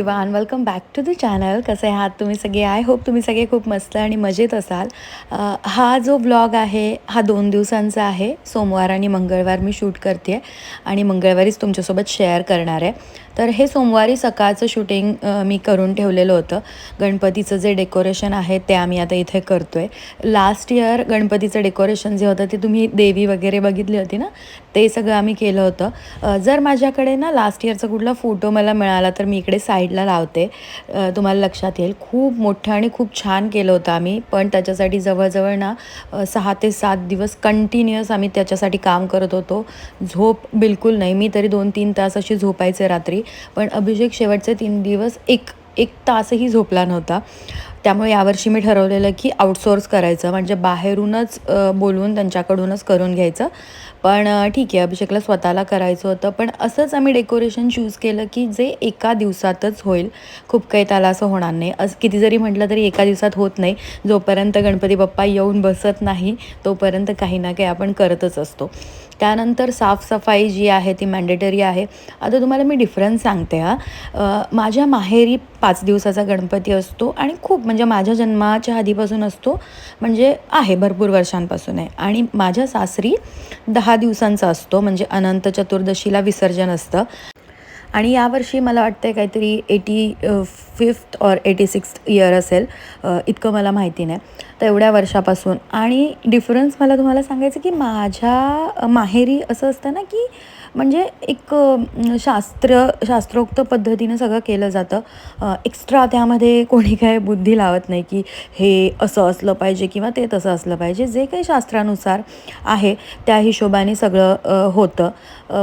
Everyone welcome back to the channel कसे आहात तुम्ही सगळे? आय होप तुम्ही सगळे खूप मस्त आणि मजेत असाल. हा जो ब्लॉग आहे हा दोन दिवसांचा आहे. सोमवार आणि मंगळवार मी शूट करते आणि मंगळवारीच तुमच्यासोबत शेअर करणार आहे. तर हे सोमवारी सकाळचं शूटिंग मी करून ठेवलेलं होतं. गणपतीचं जे डेकोरेशन आहे ते आम्ही आता इथे करतो आहे लास्ट इयर गणपतीचं डेकोरेशन जे होतं ते तुम्ही देवी वगैरे बघितली होती ना? ते सगळं आम्ही केलं होतं. जर माझ्याकडे ना लास्ट इयरचा कुठला फोटो मला मिळाला तर मी इकडे साईडला लावते. तुम्हाला लक्षात येईल. खूप मोठं आणि खूप छान केलं होतं आम्ही. पण त्याच्यासाठी जवळजवळ ना सहा ते सात दिवस कंटिन्युअस आम्ही त्याच्यासाठी काम करत होतो. झोप बिलकुल नाही. मी तरी दोन तीन तास अशी झोपायचे रात्री. पण अभिषेक शेवटचे तीन दिवस एक एक तासही झोपला नव्हता. त्यामुळे यावर्षी मी ठरवलेलं की आउटसोर्स करायचं. म्हणजे बाहेरूनच बोलवून त्यांच्याकडूनच करून घ्यायचं. पण ठीक आहे अभिषेकला स्वतःला करायचं होतं. पण असंच आम्ही डेकोरेशन चूज केलं की जे एका दिवसातच होईल. खूप काही त्याला असं होणार नाही. असं किती जरी म्हटलं तरी एका दिवसात होत नाही. जोपर्यंत गणपती बाप्पा येऊन बसत नाही तोपर्यंत काही ना काही आपण करतच असतो. त्यानंतर साफसफाई जी आहे ती मॅन्डेटरी आहे. आता तुम्हाला मी डिफरन्स सांगते हा. माझ्या माहेरी पाच दिवसाचा गणपती असतो आणि खूप म्हणजे माझ्या जन्माच्या आधीपासून असतो. म्हणजे आहे भरपूर वर्षांपासून आहे. आणि माझ्या सासरी दहा दिवसांचा असतो म्हणजे अनंत चतुर्दशीला विसर्जन असतं. आणि यावर्षी मला वाटतं आहे काहीतरी eighty fifth or eighty sixth year असेल. इतकं मला माहिती नाही. तर एवढ्या वर्षापासून. आणि डिफरन्स मला तुम्हाला सांगायचं की माझ्या माहेरी असं असतं ना की म्हणजे एक शास्त्र शास्त्रोक्त पद्धतीनं सगळं केलं जातं. एक्स्ट्रा त्यामध्ये कोणी काय बुद्धी लावत नाही की हे असं असलं पाहिजे किंवा ते तसं असलं पाहिजे. जे काही शास्त्रानुसार आहे त्या हिशोबाने सगळं होतं.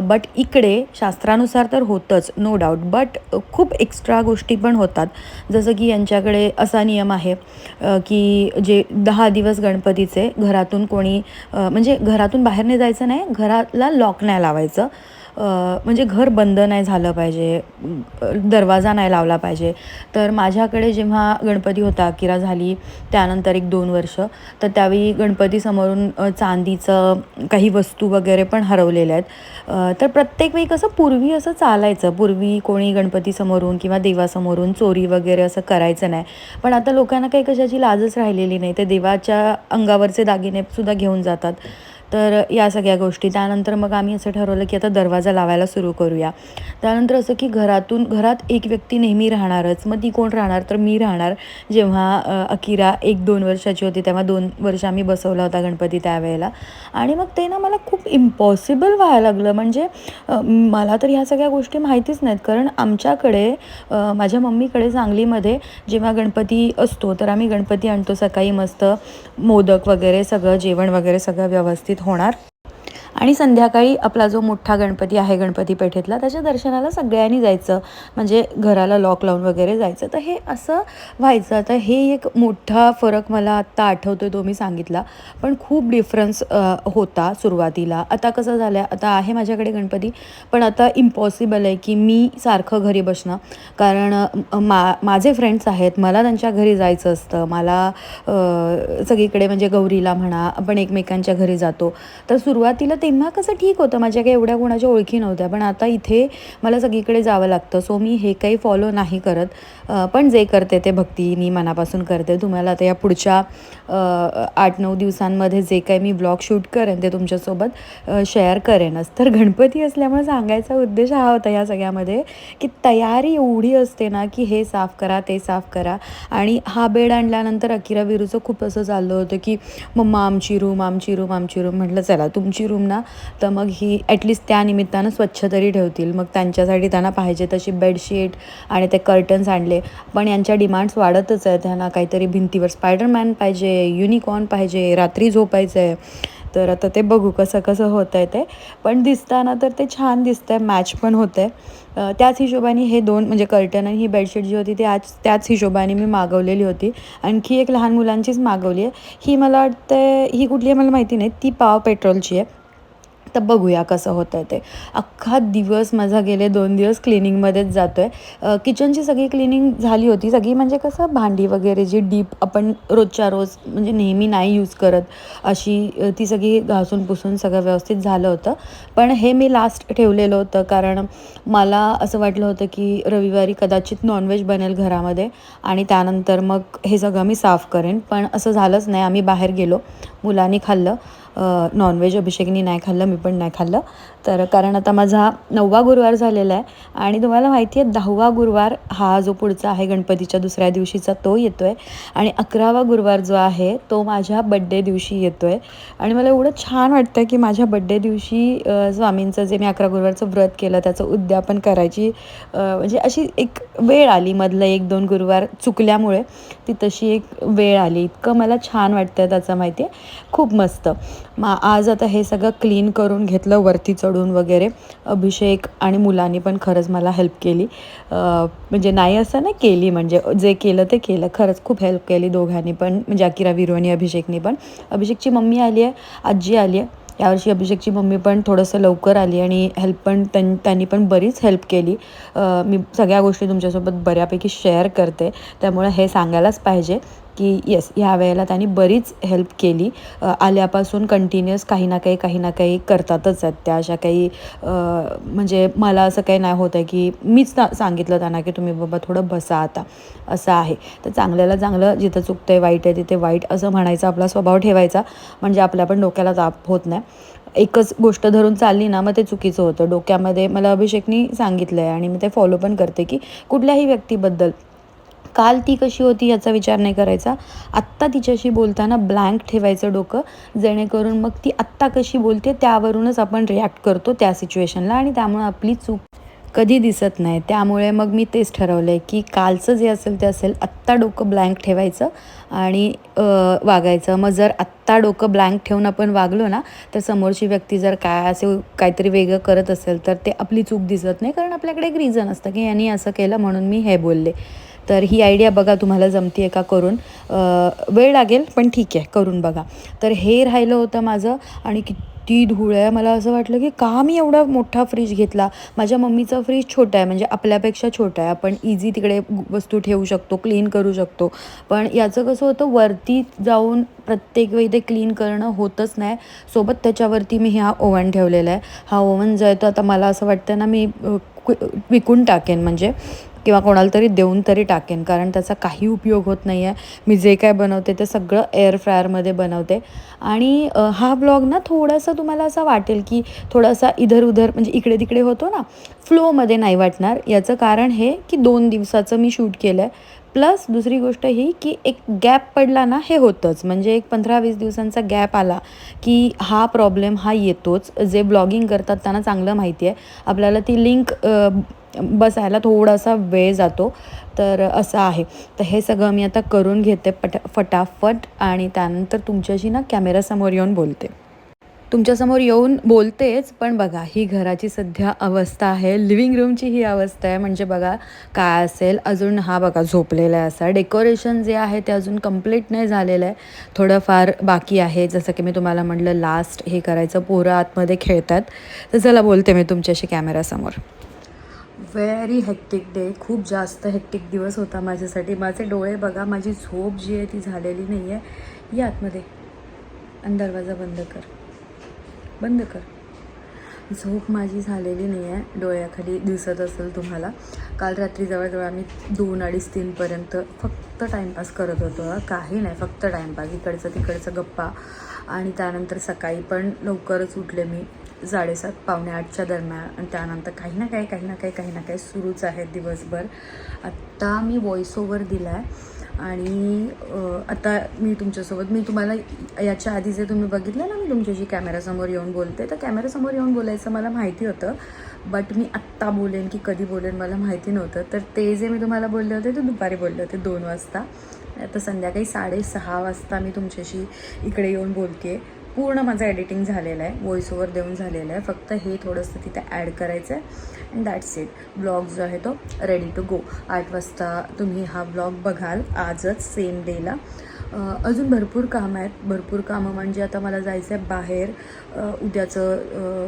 बट इकडे शास्त्रानुसार तर होतंच नो डाऊट बट खूप एक्स्ट्रा गोष्टी पण होतात. जसं की यांच्याकडे असा नियम आहे की जे दहा दिवस गणपतीचे घरातून कोणी म्हणजे घरातून बाहेर नाही जायचं नाही घराला लॉक नाही लावायचं. म्हणजे घर बंद नाही झालं पाहिजे दरवाजा नाही लावला पाहिजे. तर माझ्याकडे जेव्हा गणपती होता किरा झाली त्यानंतर एक दोन वर्ष तर त्यावेळी गणपतीसमोरून चांदीचं काही वस्तू वगैरे पण हरवलेल्या आहेत. तर प्रत्येक वेळी कसं पूर्वी असं चालायचं. पूर्वी कोणी गणपतीसमोरून किंवा देवासमोरून चोरी वगैरे असं करायचं नाही. पण आता लोकांना काही कशाची लाजच राहिलेली नाही. ते देवाच्या अंगावरचे दागिने सुद्धा घेऊन जातात. तर या सगळ्या गोष्टी. त्यानंतर मग आम्ही असं ठरवलं की आता दरवाजा लावायला सुरू करूया. त्यानंतर असं की घरातून घरात एक व्यक्ती नेहमी राहणारच. मग ती कोण राहणार? तर मी राहणार. जेव्हा अकिरा एक दोन वर्षाची होती तेव्हा दोन वर्ष आम्ही बसवला होता गणपती त्यावेळेला. आणि मग ते ना मला खूप इम्पॉसिबल व्हायला लागलं. म्हणजे मला तर ह्या सगळ्या गोष्टी माहितीच नाहीत. कारण आमच्याकडे माझ्या मम्मीकडे सांगलीमध्ये जेव्हा गणपती असतो तर आम्ही गणपती आणतो सकाळी मस्त. मोदक वगैरे सगळं जेवण वगैरे सगळं व्यवस्थित होणार. आणि संध्याकाळी आपला जो मोठा गणपती आहे गणपती पेठेतला त्याच्या दर्शनाला सगळ्यांनी जायचं. म्हणजे घराला लॉक लावून वगैरे जायचं. तर हे असं व्हायचं. आता हे एक मोठा फरक मला आत्ता आठवतो आहे तो मी सांगितला. पण खूप डिफरन्स होता सुरुवातीला. आता कसं झालं आहे आता आहे माझ्याकडे गणपती पण आता इम्पॉसिबल आहे की मी सारखं घरी बसणं. कारण मा माझे फ्रेंड्स आहेत मला त्यांच्या घरी जायचं असतं. मला सगळीकडे म्हणजे गौरीला म्हणा आपण एकमेकांच्या घरी जातो. तर सुरुवातीला ते तेव्हा कसं ठीक होतं? माझ्या काही एवढ्या कोणाच्या ओळखी नव्हत्या. पण आता इथे मला सगळीकडे जावं लागतं. सो मी हे काही फॉलो नाही करत. पण जे करते ते भक्तीनी मनापासून करते. तुम्हाला आता या पुढच्या आठ नऊ दिवसांमध्ये जे काही मी ब्लॉग शूट करेन ते तुमच्यासोबत शेअर करेनच. तर गणपती असल्यामुळे सांगायचा उद्देश हा होता या सगळ्यामध्ये की तयारी एवढी असते ना की हे साफ करा ते साफ करा. आणि हा बेड आणल्यानंतर अकिरा विरूचं खूप असं चाललं होतं की मम्मा आमची रूम आमची रूम आमची रूम म्हटलं चला तुमची रूम ना तर मग ही ॲटलिस्ट त्या निमित्तानं स्वच्छ तरी ठेवतील. मग त्यांच्यासाठी त्यांना पाहिजे तशी बेडशीट आणि ते कर्टन्स आणले. पण यांच्या डिमांड्स वाढतच आहे त्यांना काहीतरी भिंतीवर स्पायडरमॅन पाहिजे युनिकॉर्न पाहिजे रात्री झोपायचं आहे तर आता ते बघू कसं कसं होतं आहे ते. पण दिसताना तर ते छान दिसतं आहे मॅच पण होतं आहे त्याच हिशोबाने हे दोन म्हणजे कर्टन आणि ही बेडशीट जी होती ती आज त्याच हिशोबाने मी मागवलेली होती. आणखी एक लहान मुलांचीच मागवली आहे. ही मला वाटतं ही कुठली आहे मला माहिती नाही. ती पाव पेट्रोलची आहे. आता बघूया कसं होतं ते. अख्खा दिवस माझा गेले दोन दिवस क्लिनिंगमध्येच जातो आहे किचनची सगळी क्लिनिंग झाली होती. सगळी म्हणजे कसं भांडी वगैरे जी डीप आपण रोजच्या रोज म्हणजे नेहमी नाही यूज करत अशी ती सगळी घासून पुसून सगळं व्यवस्थित झालं होतं. पण हे मी लास्ट ठेवलेलं होतं कारण मला असं वाटलं होतं की रविवारी कदाचित नॉनव्हेज बनेल घरामध्ये आणि त्यानंतर मग हे सगळं मी साफ करेन. पण असं झालंच नाही. आम्ही बाहेर गेलो. मुलांनी खाल्लं. नॉनव्हेज अभिषेकनी नाही खाल्लं मी पण नाही खाल्लं. तर कारण आता माझा नववा गुरुवार झालेला आहे आणि तुम्हाला माहिती आहे दहावा गुरुवार हा जो पुढचा आहे गणपतीच्या दुसऱ्या दिवशीचा तो येतो आहे आणि अकरावा गुरुवार जो आहे तो माझ्या बड्डे दिवशी येतो आहे आणि मला एवढं छान वाटतं की माझ्या बड्डे दिवशी स्वामींचं जे मी अकरा गुरुवारचं व्रत केलं त्याचं उद्यापन करायची म्हणजे अशी एक वेळ आली मधलं एक दोन गुरुवार चुकल्यामुळे. ती तशी एक वेळ आली. इतकं मला छान वाटतं त्याचं माहिती आहे. खूप मस्त. मग आज आता हे सगळं क्लीन करून घेतलं वरती चढून वगैरे. अभिषेक आणि मुलांनी पण खरंच मला हेल्प केली. म्हणजे नाही असं नाही केली म्हणजे जे केलं ते केलं. खरंच खूप हेल्प केली दोघांनी पण म्हणजे अकिरा विरू आणि अभिषेकनी पण. अभिषेकची मम्मी आली आहे आजी आली आहे. यावर्षी अभिषेकची मम्मी पण थोडंसं लवकर आली आणि हेल्प पण त्यां त्यांनी पण बरीच हेल्प केली. मी सगळ्या गोष्टी तुमच्यासोबत बऱ्यापैकी शेअर करते. त्यामुळे हे सांगायलाच पाहिजे. की येस ह्या वेळेला त्यांनी बरीच हेल्प केली. आल्यापासून कंटिन्युअस काही ना काही काही ना काही करतातच आहेत त्या. अशा काही म्हणजे मला असं काही नाही होत आहे की मीच ना सांगितलं त्यांना की तुम्ही बाबा थोडं बसा आता. असं आहे. तर चांगल्याला चांगलं जिथं चुकतं आहे वाईट आहे तिथे वाईट असं म्हणायचा आपला स्वभाव ठेवायचा. म्हणजे आपल्या पण डोक्याला ताप होत नाही. एकच गोष्ट धरून चालली ना मग ते चुकीचं होतं. डोक्यामध्ये मला अभिषेकनी सांगितलं आहे आणि मी ते फॉलो पण करते की कुठल्याही व्यक्तीबद्दल काल ती कशी होती याचा विचार नाही करायचा. आत्ता तिच्याशी बोलताना ब्लँक ठेवायचं डोकं जेणेकरून मग ती आत्ता कशी बोलते त्यावरूनच आपण रिॲक्ट करतो त्या सिच्युएशनला आणि त्यामुळे आपली चूक कधी दिसत नाही. त्यामुळे मग मी तेच ठरवलं आहे की कालचं जे असेल ते असेल आत्ता डोकं ब्लँक ठेवायचं आणि वागायचं. मग जर आत्ता डोकं ब्लँक ठेवून आपण वागलो ना तर समोरची व्यक्ती जर काय असे काहीतरी वेगळं करत असेल तर ते आपली चूक दिसत नाही. कारण आपल्याकडे एक रिझन असतं की यांनी असं केलं म्हणून मी हे बोलले. तर ही आयडिया बघा तुम्हाला जमती आहे का करून. वेळ लागेल पण ठीक आहे करून बघा. तर हे राहिलं होतं माझं आणि किती धूळ आहे. मला असं वाटलं की का मी एवढा मोठा फ्रीज घेतला? माझ्या मम्मीचा फ्रीज छोटा आहे म्हणजे आपल्यापेक्षा छोटा आहे. आपण इझी तिकडे वस्तू ठेवू शकतो क्लीन करू शकतो. पण याचं कसं होतं वरती जाऊन प्रत्येक वेळी ते क्लीन करणं होतच नाही. सोबत त्याच्यावरती मी हा ओव्हन ठेवलेला आहे. हा ओव्हन जो आहे तो आता मला असं वाटतं ना मी विकून टाकेन. म्हणजे किंवा कोणाला तरी देऊन तरी टाकेन कारण त्याचा काही उपयोग होत नाही आहे मी जे काय बनवते ते सगळं एअर फ्रायरमध्ये बनवते. आणि हा ब्लॉग ना थोडासा तुम्हाला असा वाटेल की थोडासा इधर उधर म्हणजे इकडे तिकडे होतो ना फ्लोमध्ये नाही वाटणार. याचं कारण हे की दोन दिवसाचं मी शूट केलं आहे प्लस दुसरी गोष्ट ही की एक गॅप पडला ना हे होतंच. म्हणजे एक पंधरा वीस दिवसांचा गॅप आला की हा प्रॉब्लेम हा येतोच. जे ब्लॉगिंग करतात त्यांना चांगलं माहिती आहे आपल्याला ती लिंक बसायला थोडासा वेळ जातो. तर असं आहे. तर हे सगळं मी आता करून घेते पटा फटाफट आणि त्यानंतर तुमच्याशी ना कॅमेरासमोर येऊन बोलते. तुमच्यासमोर येऊन बोलतेच पण बघा ही घराची सध्या अवस्था आहे. लिव्हिंग रूमची ही अवस्था आहे. म्हणजे बघा काय असेल? अजून हा बघा झोपलेला आहे असा. डेकोरेशन जे आहे ते अजून कंप्लीट नाही झालेलं आहे. थोडंफार बाकी आहे. जसं की मी तुम्हाला म्हटलं लास्ट हे करायचं. पोरं आतमध्ये खेळतात. तर चला बोलते मी तुमच्याशी कॅमेरासमोर व्हेरी हेक्टिक डे खूप जास्त हेक्टिक दिवस होता माझ्यासाठी. माझे डोळे बघा माझी झोप जी आहे ती झालेली नाही आहे या आतमध्ये. आणि दरवाजा बंद कर. बंद कर. झोप माझी झालेली नाही आहे डोळ्याखाली दिसत असेल तुम्हाला. काल रात्री जवळजवळ आम्ही दोन अडीच तीनपर्यंत फक्त टाईमपास करत होतो. काही नाही. फक्त टाईमपास इकडचं तिकडचं गप्पा. आणि त्यानंतर सकाळी पण लवकरच उठले मी. साडेसात पावणे आठच्या दरम्यान. आणि त्यानंतर काही ना काही काही ना काही काही ना काही सुरूच आहे दिवसभर. आत्ता मी व्हॉइस ओव्हर दिला आहे आणि आता मी तुमच्यासोबत मी तुम्हाला याच्या आधी जे तुम्ही बघितलं ना मी तुमच्याशी कॅमेरासमोर येऊन बोलते. तर कॅमेरासमोर येऊन बोलायचं मला माहिती होतं. बट मी आत्ता बोलेन की कधी बोलेन मला माहिती नव्हतं. तर ते जे मी तुम्हाला बोलले होते ते दुपारी बोलले होते दोन वाजता. आता संध्याकाळी साडेसहा वाजता मी तुमच्याशी इकडे येऊन बोलते. पूर्ण माझं एडिटिंग झालेलं आहे. व्हॉइस ओवर देऊन झालेलं आहे. फक्त हे थोडंसं तिथे ॲड करायचं आहे अँड दॅट्स इट ब्लॉग जो आहे तो रेडी टू गो आठ वाजता तुम्ही हा ब्लॉग बघाल. आजच सेम डेला अजून भरपूर कामं आहेत. भरपूर कामं म्हणजे आता मला जायचं आहे बाहेर उद्याचं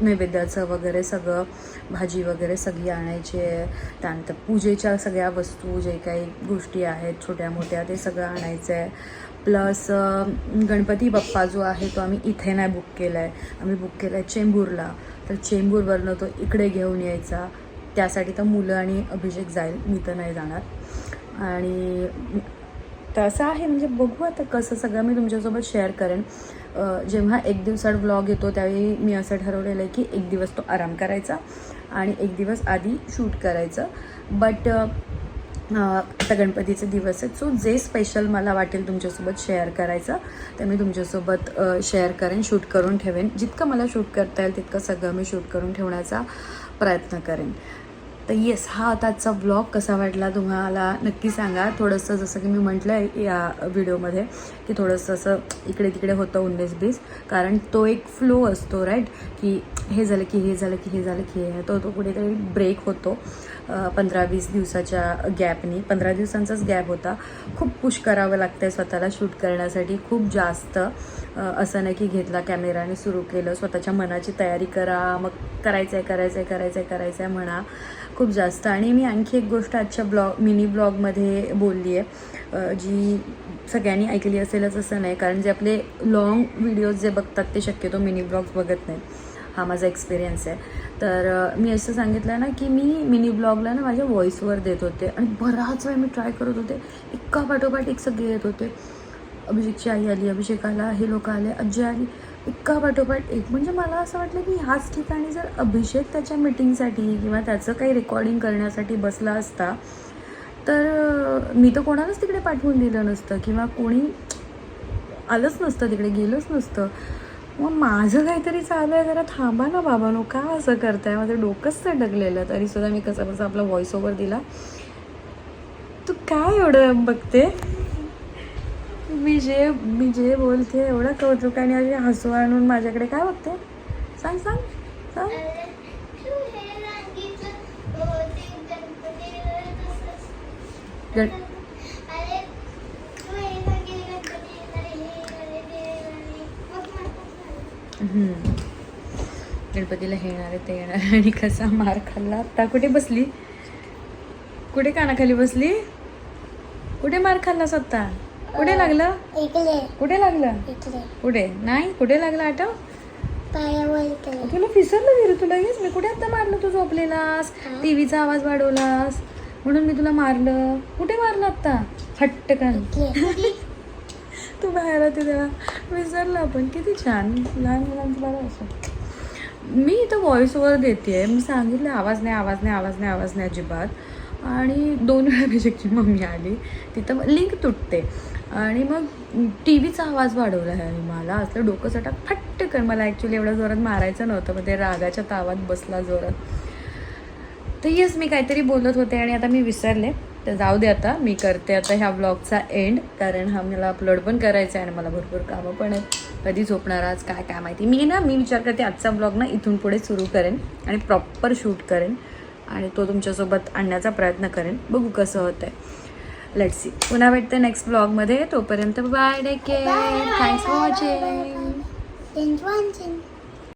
नैवेद्याचं वगैरे सगळं. भाजी वगैरे सगळी आणायची आहे. त्यानंतर पूजेच्या सगळ्या वस्तू जे काही गोष्टी आहेत छोट्या मोठ्या ते सगळं आणायचं आहे प्लस गणपती बाप्पा जो आहे तो आम्ही इथे नाही बुक केला आहे आम्ही बुक केला आहे चेंबूरला. तर चेंबूरवरनं तो इकडे घेऊन यायचा. त्यासाठी तर मुलं आणि अभिषेक जाईल. मी तर नाही जाणार. आणि तर असं आहे म्हणजे बघू आता कसं सगळं मी तुमच्यासोबत शेअर करेन. जेव्हा एक दिवसाड ब्लॉग येतो त्यावेळी मी असं ठरवलेलं आहे की एक दिवस तो आराम करायचा आणि एक दिवस आधी शूट करायचं. बट आता गणपतीचे दिवस आहेत सो जे स्पेशल मला वाटेल तुमच्यासोबत शेअर करायचं ते मी तुमच्यासोबत शेअर करेन शूट करून ठेवेन. जितकं मला शूट करता येईल तितकं सगळं मी शूट करून ठेवण्याचा प्रयत्न करेन. तर येस हा आताचा आजचा ब्लॉग कसा वाटला तुम्हाला नक्की सांगा. थोडंसं जसं की मी म्हटलं आहे या व्हिडिओमध्ये की थोडंसं असं इकडे तिकडे होतं उन्नीस बीस. कारण तो एक फ्लो असतो राईट की हे झालं की हे झालं की हे झालं की हे तो तो कुठेतरी ब्रेक होतो पंधरा वीस दिवसाच्या गॅपनी पंधरा दिवसांचाच गॅप होता. खूप पुश करावं लागतं आहे स्वतःला शूट करण्यासाठी. खूप जास्त असं नाही की घेतला कॅमेराने सुरू केलं स्वतःच्या मनाची तयारी करा मग करायचं आहे करायचं आहे करायचं आहे करायचं आहे म्हणा खूप जास्त. आणि मी आणखी एक गोष्ट आजच्या ब्लॉग मिनी ब्लॉगमध्ये बोलली आहे जी सगळ्यांनी ऐकली असेलच असं नाही कारण जे आपले लॉंग व्हिडिओज जे बघतात ते शक्यतो मिनी ब्लॉग्स बघत नाहीत. हा माझा एक्सपिरियन्स आहे. तर मी असं सांगितलं ना की मी मिनी ब्लॉगला ना माझ्या व्हॉईसवर देत होते. आणि बराच वेळ मी ट्राय करत होते. एका पाठोपाठ एक सगळे येत होते. अभिषेकची आई आली अभिषेक आला हे लोक आले आजी आली. इतका पाठोपाठ एक म्हणजे मला असं वाटलं की ह्याच ठिकाणी जर अभिषेक त्याच्या मीटिंगसाठी किंवा त्याचं काही रेकॉर्डिंग करण्यासाठी बसला असता तर मी तर कोणालाच तिकडे पाठवून दिलं नसतं किंवा कोणी आलंच नसतं तिकडे गेलंच नसतं. मग माझं काहीतरी चालू आहे जरा थांबा ना बाबानो का असं करताय? माझं डोकंच सटकलेलं तरीसुद्धा मी कसं कसं आपला व्हॉइस ओव्हर दिला. तू काय एवढं बघते? मी जे मी जे बोलते एवढं कौतुक आणि अशी हसू आणून माझ्याकडे काय बघते? सांग सांग सांग. गण. गणपतीला हे येणार आहे ते येणार. आणि कसा मार खाल्ला. आता कुठे बसली? कुठे कानाखाली बसली? कुठे मार खाल्ला स्वतः? कुठे लागलं? इकडे. कुठे लागलं? इकडे. कुठे? नाही? कुठे लागलं आठव पायावर इकडे. तुला फिसरलं गेलं तुला येस मी कुठे आता मारलं तू झोपलेलास? टीव्हीचा आवाज वाढवलास? म्हणून मी तुला मारलं. कुठे मारलं आता? हट्टकन तू बाहेर होते तेव्हा. विसरलं आपण. किती छान. लहान मुलांचं बरं असं. मी इथं व्हॉइस ओव्हर देते. मी सांगितलं आवाज नाही आवाज नाही आवाज नाही आवाज नाही अजिबात. आणि दोन वेळा अभिषेकची मम्मी आली. तिथं लिंक तुटते. आणि मग टी व्हीचा आवाज वाढवला आहे आणि मला. असलं डोकं सटाक फट्ट कर. मला ॲक्च्युली एवढं जोरात मारायचं नव्हतं मग ते रागाच्या तावात बसला जोरात. तर येस मी काहीतरी बोलत होते आणि आता मी विसरले. तर जाऊ दे आता मी करते आता ह्या ब्लॉगचा एंड कारण हा मला अपलोड पण करायचा आहे आणि मला भरपूर कामं पण आहेत. कधी झोपणार आज काय काय माहिती. मी ना मी विचार करते आजचा ब्लॉग ना इथून पुढे सुरू करेन आणि प्रॉपर शूट करेन आणि तो तुमच्यासोबत आणण्याचा प्रयत्न करेन. बघू कसं होतं आहे लेट्स सी पुन्हा भेटते नेक्स्ट ब्लॉगमध्ये तोपर्यंत bye take care thanks for watching.